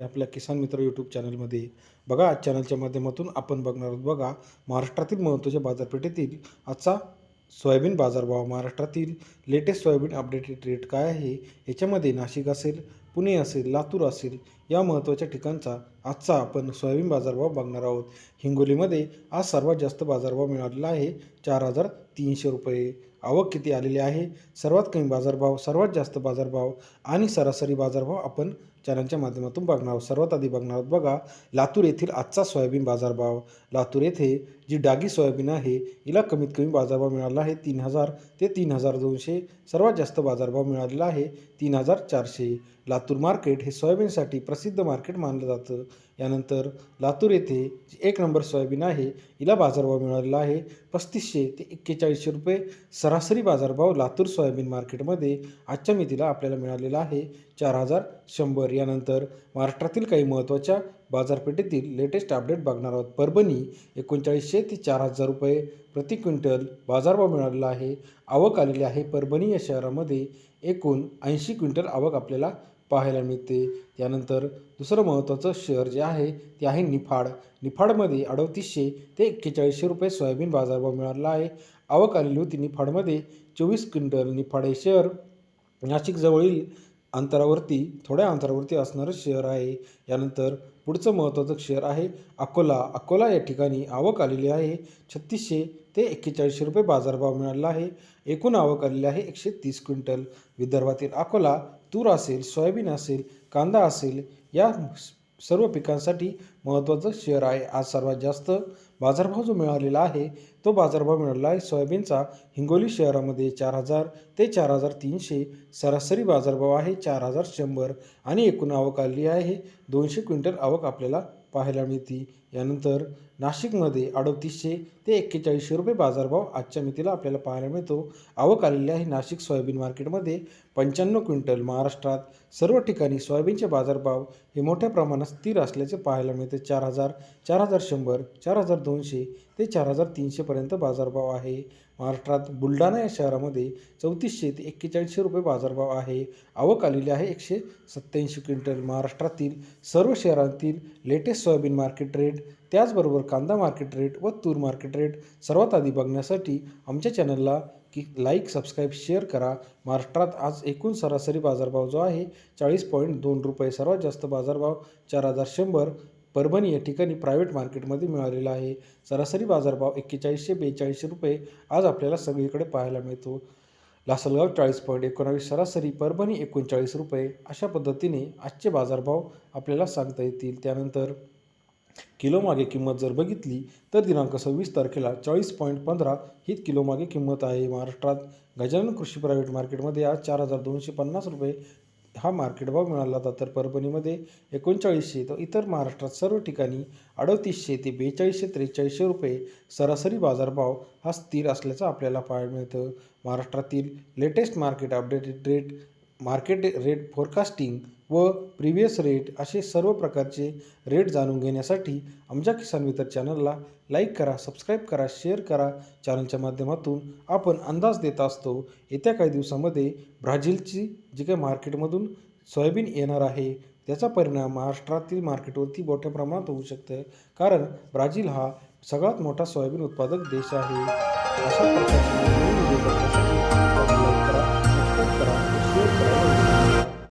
आपल्या किसान मित्र यूट्यूब चॅनलमध्ये बघा आज चॅनलच्या माध्यमातून आपण बघणार आहोत. बघा महाराष्ट्रातील महत्त्वाच्या बाजारपेठेतील आजचा सोयाबीन बाजारभाव. महाराष्ट्रातील लेटेस्ट सोयाबीन अपडेटेड रेट काय आहे? याच्यामध्ये नाशिक असेल पुणे असेल लातूर असेल या महत्त्वाच्या ठिकाणचा आजचा आपण सोयाबीन बाजारभाव बघणार आहोत. हिंगोलीमध्ये आज सर्वात जास्त बाजारभाव मिळालेला आहे चार हजार तीनशे रुपये. आवक किती आलेली आहे? सर्वात कमी बाजारभाव सर्वात जास्त बाजारभाव आणि सरासरी बाजारभाव आपण चॅनलच्या माध्यमातून बघणार. आहोत सर्वात आधी बघणार आहोत बघा लातूर येथील आजचा सोयाबीन बाजारभाव. लातूर येथे जी डागी सोयाबीन आहे हिला कमीत कमी बाजारभाव मिळाला आहे तीन हजार ते तीन हजार दोनशे. सर्वात जास्त बाजारभाव मिळालेला आहे तीन हजार चारशे. लातूर मार्केट हे सोयाबीनसाठी प्रसिद्ध मार्केट मानलं जातं. यानंतर लातूर येथे जी एक नंबर सोयाबीन आहे हिला बाजारभाव मिळालेला आहे पस्तीसशे ते एक्केचाळीसशे रुपये. सरासरी बाजारभाव लातूर सोयाबीन मार्केटमध्ये आजच्या मितीला आपल्याला मिळालेला आहे. चार हजार शंभर. यानंतर महाराष्ट्रातील काही महत्त्वाच्या बाजारपेठेतील लेटेस्ट अपडेट बघणार आहोत. परभणी एकोणचाळीसशे ते चार हजार रुपये प्रति क्विंटल बाजारभाव मिळालेला आहे. आवक आलेली आहे. परभणी या शहरामध्ये एकूण ऐंशी क्विंटल आवक आपल्याला पाहायला मिळते. त्यानंतर दुसरं महत्त्वाचं शहर जे आहे ते आहे निफाड. निफाडमध्ये अडतीसशे ते एक्केचाळीसशे रुपये सोयाबीन बाजारभाव मिळाला आहे. आवक आलेली होती निफाडमध्ये. चोवीस क्विंटल निफाड हे शहर नाशिकजवळील अंतरावरती थोड्या अंतरावरती असणारं शहर आहे. यानंतर पुढचं महत्त्वाचं शहर आहे अकोला. अकोला या ठिकाणी आवक आलेली आहे. छत्तीसशे ते एक्केचाळीसशे रुपये बाजारभाव मिळाला आहे. एकूण आवक आलेली आहे एकशे तीस क्विंटल. विदर्भातील अकोला तूर असेल सोयाबीन असेल कांदा असेल या सर्व पिकांसाठी महत्त्वाचं शहर आहे. आज सर्वात जास्त बाजारभाव जो मिळालेला आहे तो बाजारभाव मिळाला आहे. सोयाबीनचा हिंगोली शहरामध्ये चार हजार ते चार हजार तीनशे सरासरी बाजारभाव आहे. चार हजार शंभर आणि एकूण आवक आलेली आहे. दोनशे क्विंटल आवक आपल्याला पाहायला मिळते. यानंतर नाशिकमध्ये अडतीसशे ते एक्केचाळीसशे रुपये बाजारभाव आजच्या मितीला आपल्याला पाहायला मिळतो. आवक आलेली आहे नाशिक सोयाबीन मार्केटमध्ये. पंच्याण्णव क्विंटल महाराष्ट्रात सर्व ठिकाणी सोयाबीनचे बाजारभाव हे मोठ्या प्रमाणात स्थिर असल्याचे पाहायला मिळते. चार हजार चार हजार शंभर चार हजार दोनशे ते चार हजार तीनशेपर्यंत बाजारभाव आहे. महाराष्ट्रात बुलढाणा या शहरामध्ये चौतीसशे ते एक्केचाळीसशे रुपये बाजारभाव आहे. आवक आलेली आहे एकशे सत्त्याऐंशी क्विंटल. महाराष्ट्रातील सर्व शहरांतील लेटेस्ट सोयाबीन मार्केट रेट त्याचबरोबर कांदा मार्केट रेट व तूर मार्केट रेट सर्वात आधी बघण्यासाठी आमच्या चॅनलला की लाईक सबस्क्राईब शेअर करा. महाराष्ट्रात आज एकूण सरासरी बाजारभाव जो आहे चाळीस पॉईंट दोन रुपये. सर्वात जास्त बाजारभाव चार हजार शंभर. परभणी या ठिकाणी प्रायव्हेट मार्केटमध्ये मिळालेला आहे. सरासरी बाजारभाव एक्केचाळीसशे बेचाळीसशे रुपये आज आपल्याला सगळीकडे पाहायला मिळतो. लासलगाव चाळीस पॉईंट एकोणावीस सरासरी परभणी एकोणचाळीस रुपये. अशा पद्धतीने आजचे बाजारभाव आपल्याला सांगता येतील. त्यानंतर किलोमागे किंमत जर बघितली तर दिनांक सव्वीस तारखेला चाळीस पॉईंट पंधरा हीच किलोमागे किंमत आहे. महाराष्ट्रात गजानन कृषी प्रायव्हेट मार्केटमध्ये आज चार हजार दोनशे पन्नास रुपये हा मार्केट भाव मिळाला होता तर परभणीमध्ये एकोणचाळीसशे तर इतर महाराष्ट्रात सर्व ठिकाणी अडतीसशे ते बेचाळीसशे त्रेचाळीसशे रुपये सरासरी बाजारभाव हा स्थिर असल्याचं आपल्याला पाहायला मिळतं. महाराष्ट्रातील latest market updated rate market rate forecasting व प्रिव्हियस रेट असे सर्व प्रकारचे रेट जाणून घेण्यासाठी आमच्या किसान मित्र चॅनलला लाईक करा सबस्क्राईब करा शेअर करा. चॅनलच्या माध्यमातून आपण अंदाज देत असतो येत्या काही दिवसामध्ये ब्राझीलची जी काही मार्केटमधून सोयाबीन येणार आहे त्याचा परिणाम महाराष्ट्रातील मार्केटवरती मोठ्या प्रमाणात होऊ शकतं कारण ब्राझील हा सगळ्यात मोठा सोयाबीन उत्पादक देश आहे. अशा प्रकारचे